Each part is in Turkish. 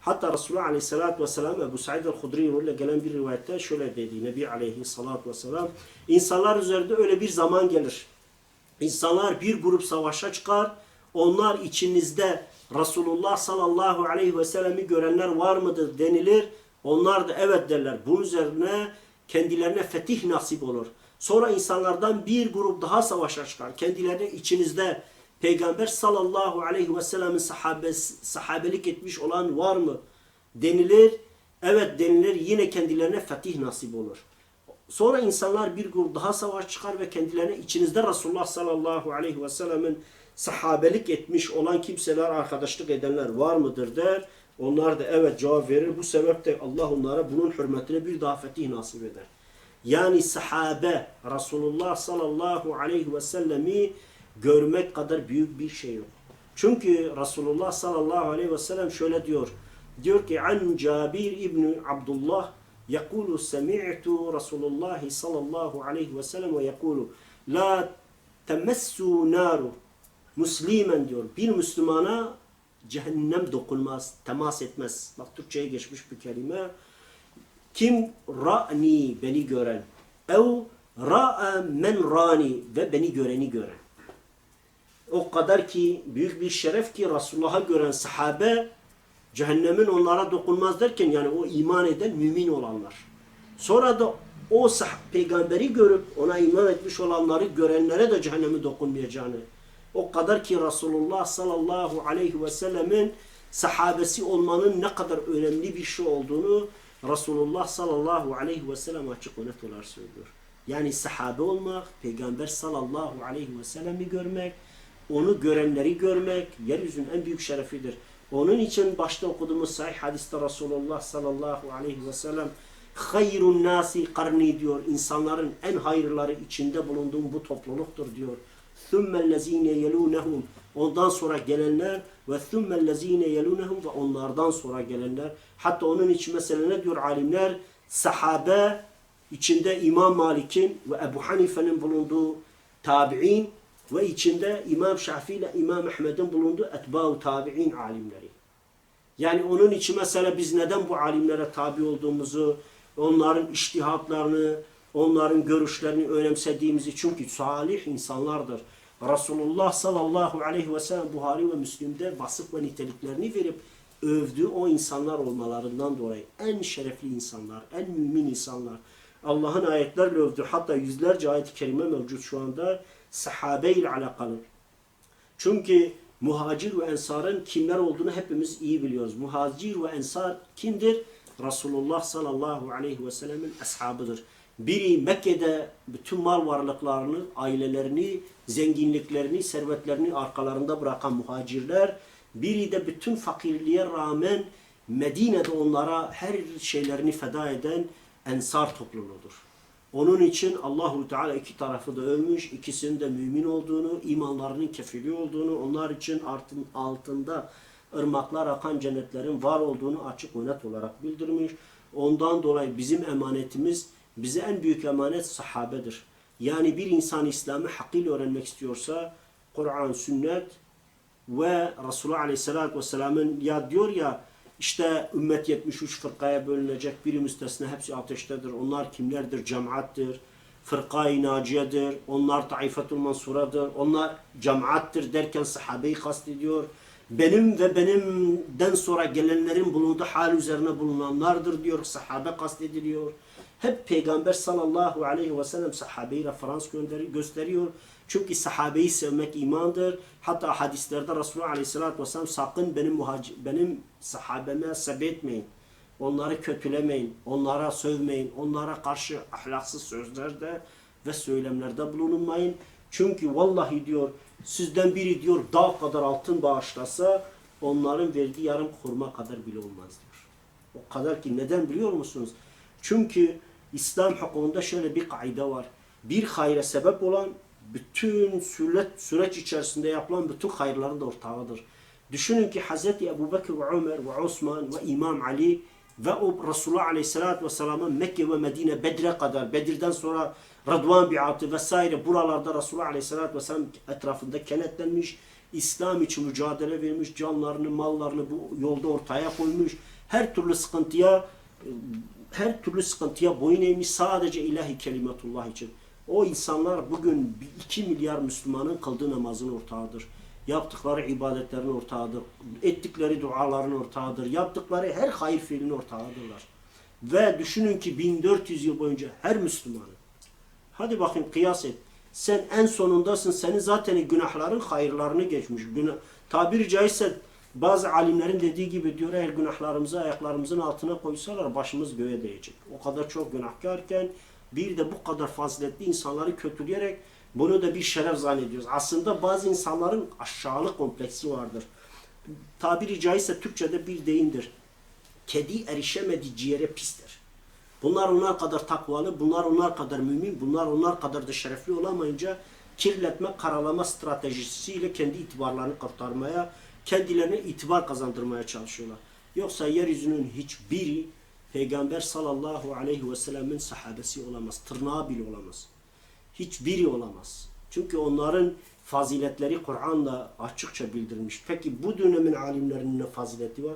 Hatta Resulullah Aleyhisselatü Vesselam Ebu Said el-Hudri ile gelen bir rivayette şöyle dedi. Nebi Aleyhisselatü Vesselam insanlar üzerinde öyle bir zaman gelir. İnsanlar bir grup savaşa çıkar. Onlar içinizde Resulullah sallallahu aleyhi ve sellemi görenler var mıdır denilir. Onlar da evet derler. Bunun üzerine kendilerine fetih nasip olur. Sonra insanlardan bir grup daha savaşa çıkar. Kendilerine içinizde Peygamber sallallahu aleyhi ve sellemin sahabes, sahabelik etmiş olan var mı? Denilir. Evet denilir. Yine kendilerine fetih nasip olur. Sonra insanlar bir grup daha savaş çıkar ve kendilerine içinizde Resulullah sallallahu aleyhi ve sellemin sahabelik etmiş olan kimseler, arkadaşlık edenler var mıdır der. Onlar da evet cevap verir. Bu sebeple Allah onlara bunun hürmetine bir daha fetih nasip eder. Yani sahabe Resulullah sallallahu aleyhi ve sellemi görmek kadar büyük bir şey yok. Çünkü Resulullah sallallahu aleyhi ve sellem şöyle diyor. Diyor ki an Cabir İbni Abdullah يقول سمعت رسول الله صلى الله عليه وسلم ويقول لا تمسوا نار Müslimen diyor. Bir Müslümana cehennem dokunmaz, temas etmez. Bak Türkçe'ye geçmiş bir kelime. Kim ra'ni beni gören ev ra'a men rani ve beni göreni gören. O kadar ki büyük bir şeref ki Resulullah'a gören sahabe cehennemin onlara dokunmaz derken yani o iman eden mümin olanlar. Sonra da o sah peygamberi görüp ona iman etmiş olanları görenlere de cehennemi dokunmayacağını. O kadar ki Resulullah sallallahu aleyhi ve sellemin sahabesi olmanın ne kadar önemli bir şey olduğunu Resulullah sallallahu aleyhi ve sellem açık olarak söylüyor. Yani sahabe olmak, peygamber sallallahu aleyhi ve sellemi görmek, onu görenleri görmek yeryüzünün en büyük şerefidir. Onun için başta okuduğumuz sahih hadiste Resulullah sallallahu aleyhi ve sellem hayrun nasi karni diyor. İnsanların en hayırları içinde bulunduğum bu topluluktur diyor. Thummellezine yelunehum ondan sonra gelenler ve thummellezine yelunehum ve onlardan sonra gelenler. Hatta onun için mesela ne diyor alimler? Sahabe içinde İmam Malik'in ve Ebu Hanife'nin bulunduğu tabi'in ve içinde İmam Şafii ile İmam Ahmed'in bulunduğu etba'u tabi'in alimleri. Yani onun için mesela biz neden bu alimlere tabi olduğumuzu, onların iştihatlarını, onların görüşlerini önemsediğimizi çünkü salih insanlardır. Resulullah sallallahu aleyhi ve sellem Buhari ve Müslim'de vasıf ve niteliklerini verip övdüğü o insanlar olmalarından dolayı en şerefli insanlar, en mümin insanlar. Allah'ın ayetlerle övdüğü hatta yüzlerce ayet-i kerime mevcut şu anda sahabe ile alakalı. Çünkü muhacir ve ensarın kimler olduğunu hepimiz iyi biliyoruz. Muhacir ve ensar kimdir? Resulullah sallallahu aleyhi ve sellemin ashabıdır. Biri Mekke'de bütün mal varlıklarını, ailelerini, zenginliklerini, servetlerini arkalarında bırakan muhacirler. Biri de bütün fakirliğe rağmen Medine'de onlara her şeylerini feda eden ensar topluluğudur. Onun için Allahu Teala iki tarafı da övmüş, ikisinin de mümin olduğunu, imanlarının kefili olduğunu, onlar için artın, altında ırmaklar akan cennetlerin var olduğunu açık ve net olarak bildirmiş. Ondan dolayı bizim emanetimiz, bize en büyük emanet sahabedir. Yani bir insan İslam'ı hakkıyla öğrenmek istiyorsa, Kur'an, sünnet ve Resulullah Aleyhisselatü Vesselam'ın ya diyor ya, işte ümmet 73 fırkaya bölünecek. Biri müstesna hepsi ateştedir. Onlar kimlerdir? Cemaattir. Fırkayı naciyedir. Onlar taifetul mansuradır. Onlar cemaattir derken sahabeyi kastediyor. Benim ve benimden sonra gelenlerin bulunduğu hal üzerine bulunanlardır diyor. Sahabe kastediliyor. Hep Peygamber sallallahu aleyhi ve sellem sahabeyi referans gösteriyor. Çünkü sahabeyi sevmek imandır. Hatta hadislerde Resulullah Aleyhisselatü Vesselam sakın benim benim sahabeme sebetmeyin. Onları kötülemeyin. Onlara sövmeyin. Onlara karşı ahlaksız sözlerde ve söylemlerde bulunmayın. Çünkü vallahi diyor sizden biri diyor dağ kadar altın bağışlasa onların verdiği yarım kurma kadar bile olmaz diyor. O kadar ki neden biliyor musunuz? Çünkü İslam hukukunda şöyle bir kaide var. Bir hayra sebep olan bütün süreç, süreç içerisinde yapılan bütün hayırların da ortağıdır. Düşünün ki Hz. Ebu Bekir ve Ömer ve Osman ve İmam Ali ve o Resulullah Aleyhisselatü Vesselam'ın Mekke ve Medine Bedir'e kadar, Bedir'den sonra Radvan biatı vesaire buralarda Resulullah Aleyhisselatü Vesselam etrafında kenetlenmiş, İslam için mücadele vermiş, canlarını, mallarını bu yolda ortaya koymuş, her türlü sıkıntıya her türlü sıkıntıya boyun eğmiş sadece ilahi kelimetullah için. O insanlar bugün 2 milyar Müslümanın kıldığı namazın ortağıdır. Yaptıkları ibadetlerin ortağıdır. Ettikleri duaların ortağıdır. Yaptıkları her hayır fiilin ortağıdırlar. Ve düşünün ki 1400 yıl boyunca her Müslümanın. Hadi bakayım kıyas et. Sen en sonundasın. Senin zaten günahların hayırlarını geçmiş. Günah, tabiri caizse bazı alimlerin dediği gibi diyor eğer günahlarımızı ayaklarımızın altına koysalar başımız göğe değecek. O kadar çok günahkarken bir de bu kadar faziletli insanları kötüleyerek bunu da bir şeref zannediyoruz. Aslında bazı insanların aşağılık kompleksi vardır. Tabiri caizse Türkçe'de bir deyimdir. Kedi erişemedi ciğere pistir. Bunlar onlar kadar takvalı, bunlar onlar kadar mümin, bunlar onlar kadar da şerefli olamayınca kirletme, karalama stratejisiyle kendi itibarlarını kurtarmaya, kendilerine itibar kazandırmaya çalışıyorlar. Yoksa yeryüzünün hiçbiri Peygamber sallallahu aleyhi ve sellemin sahabesi olamaz. Tırnağı bile olamaz. Hiçbiri olamaz. Çünkü onların faziletleri Kur'an'da açıkça bildirilmiş. Peki bu dönemin alimlerinin ne fazileti var?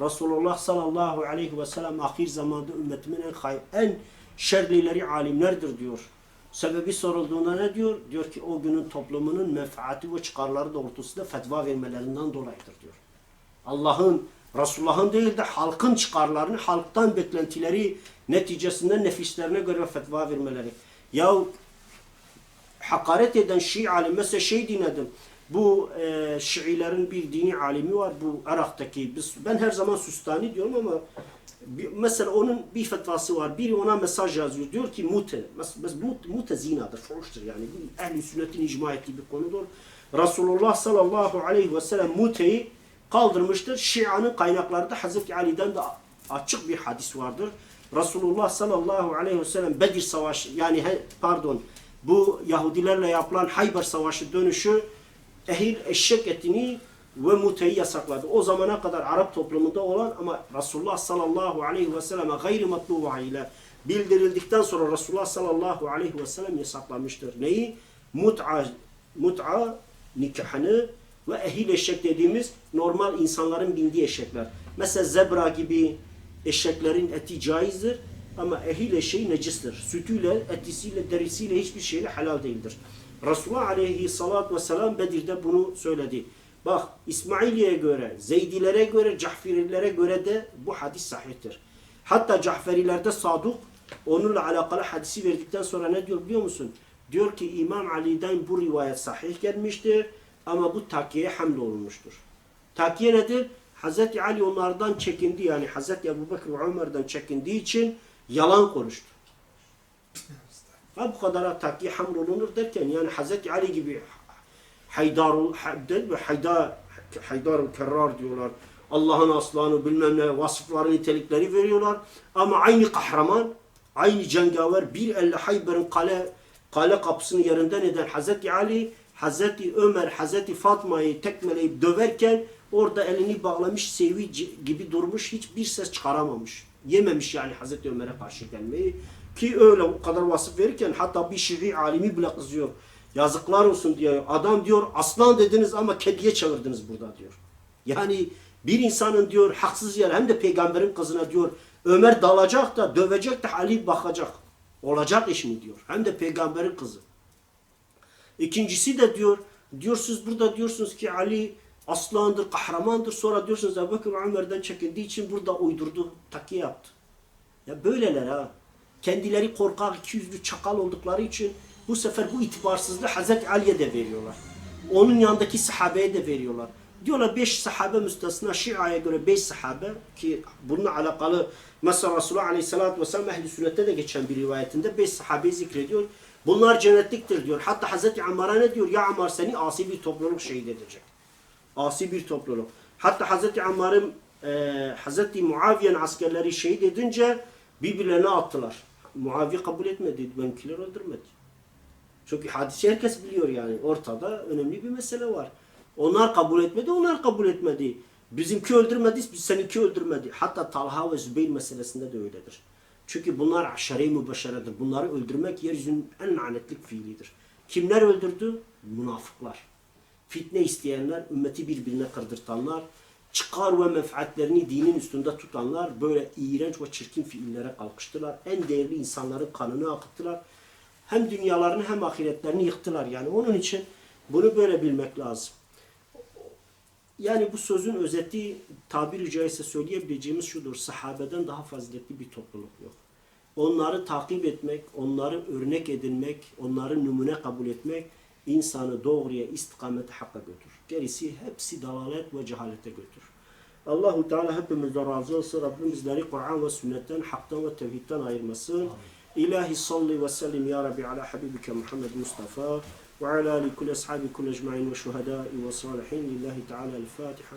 Resulullah sallallahu aleyhi ve sellem ahir zamanda ümmetimin en, hayır, en şerlileri alimlerdir diyor. Sebebi sorulduğunda ne diyor? Diyor ki o günün toplumunun menfaati ve çıkarları doğrultusunda fetva vermelerinden dolayıdır diyor. Allah'ın, Resulullah'ın değil de halkın çıkarlarını, halktan beklentileri neticesinde nefislerine göre fetva vermeleri. Yahu hakaret eden Şii alim, mesela şey dinledim. Bu e, Şiilerin bir dini alimi var bu Irak'taki. Biz, ben her zaman Süstani diyorum ama bir- mesela onun bir fetvası var. Biri ona mesaj yazıyor. Diyor ki mute. Mes, mes, mut, mute zinadır, fuhuştur yani. Bu Ehli sünnetin icma ettiği bir konudur. Resulullah sallallahu aleyhi ve sellem muteyi kaldırmıştır. Şia'nın kaynaklarında Hazreti Ali'den de açık bir hadis vardır. Resulullah sallallahu aleyhi ve sellem Bedir Savaşı yani pardon bu Yahudilerle yapılan Hayber Savaşı dönüşü ehil eşek etini ve muteyi yasakladı. O zamana kadar Arap toplumunda olan ama Resulullah sallallahu aleyhi ve selleme gayri matluva ile bildirildikten sonra Resulullah sallallahu aleyhi ve sellem yasaklamıştır. Neyi? Mut'a, mut'a nikahını ve ehil eşek dediğimiz normal insanların bindiği eşekler. Mesela zebra gibi eşeklerin eti caizdir ama ehil eşeği necistir. Sütüyle, etisiyle, derisiyle hiçbir şeyle helal değildir. Resulullah aleyhissalatü vesselam Bedir'de bunu söyledi. Bak İsmailiye göre, Zeydilere göre, Cahferilere göre de bu hadis sahihtir. Hatta Cahferilerde Saduk onunla alakalı hadisi verdikten sonra ne diyor biliyor musun? Diyor ki İmam Ali'den bu rivayet sahih gelmiştir ama bu takiye hamle olunmuştur. Takiye nedir? Hazreti Ali onlardan çekindi yani Hazreti Ebu ve Ömer'den çekindiği için yalan konuştu. Ha bu kadar takiye hamle olunur derken yani Hazreti Ali gibi Haydarul değil mi? Haydar Haydarul Kerrar diyorlar. Allah'ın aslanı bilmem ne vasıfları nitelikleri veriyorlar. Ama aynı kahraman, aynı cengaver bir elle Hayber'in kale kale kapısını yerinden eden Hazreti Ali, Hazreti Ömer, Hazreti Fatma'yı tekmeleyip döverken orada elini bağlamış sevi gibi durmuş hiçbir ses çıkaramamış. Yememiş yani Hazreti Ömer'e karşı gelmeyi. Ki öyle o kadar vasıf verirken hatta bir Şii alimi bile kızıyor. Yazıklar olsun diyor. Adam diyor aslan dediniz ama kediye çevirdiniz burada diyor. Yani bir insanın diyor haksız yere hem de peygamberin kızına diyor Ömer dalacak da dövecek de Ali bakacak. Olacak iş mi diyor. Hem de peygamberin kızı. İkincisi de diyor diyorsunuz burada diyorsunuz ki Ali aslandır, kahramandır. Sonra diyorsunuz Ebu Bekir Ömer'den çekindiği için burada uydurdu, takiye yaptı. Ya böyleler ha. Kendileri korkak, ikiyüzlü çakal oldukları için bu sefer bu itibarsızlığı Hazreti Ali'ye de veriyorlar. Onun yanındaki sahabeye de veriyorlar. Diyorlar beş sahabe müstesna Şia'ya göre beş sahabe ki bununla alakalı mesela Resulullah Aleyhisselatü Vesselam ehli sünnette de geçen bir rivayetinde beş sahabeyi zikrediyor. Bunlar cennetliktir diyor. Hatta Hazreti Ammar'a ne diyor? Ya Ammar seni asi bir topluluk şehit edecek. Asi bir topluluk. Hatta Hazreti Ammar'ın e, Hazreti Muaviye'nin askerleri şehit edince birbirlerine attılar. Muaviye kabul etmedi. Benimkiler öldürmedi. Çünkü hadisi herkes biliyor yani. Ortada önemli bir mesele var. Onlar kabul etmedi, onlar kabul etmedi. Bizimki öldürmedi, biz seninki öldürmedi. Hatta Talha ve Zübeyir meselesinde de öyledir. Çünkü bunlar aşere-i mübeşşeredir. Bunları öldürmek yeryüzünün en lanetlik fiilidir. Kimler öldürdü? Münafıklar. Fitne isteyenler, ümmeti birbirine kırdırtanlar, çıkar ve menfaatlerini dinin üstünde tutanlar böyle iğrenç ve çirkin fiillere kalkıştılar. En değerli insanların kanını akıttılar. Hem dünyalarını hem ahiretlerini yıktılar. Yani onun için bunu böyle bilmek lazım. Yani bu sözün özeti tabiri caizse söyleyebileceğimiz şudur. Sahabeden daha faziletli bir topluluk yok. Onları takip etmek, onları örnek edinmek, onları numune kabul etmek insanı doğruya, istikamete, hakka götürür. Gerisi hepsi dalalet ve cehalete götürür. Allahu Teala hepimizden razı olsun. Rabbim bizleri Kur'an ve sünnetten, haktan ve tevhidden ayırmasın. İlahi salli ve sellim ya Rabbi ala habibike Muhammed Mustafa ve ala ali kulli ashabi kulli ecmain ve şuhadai ve salihin lillahi teala el-Fatiha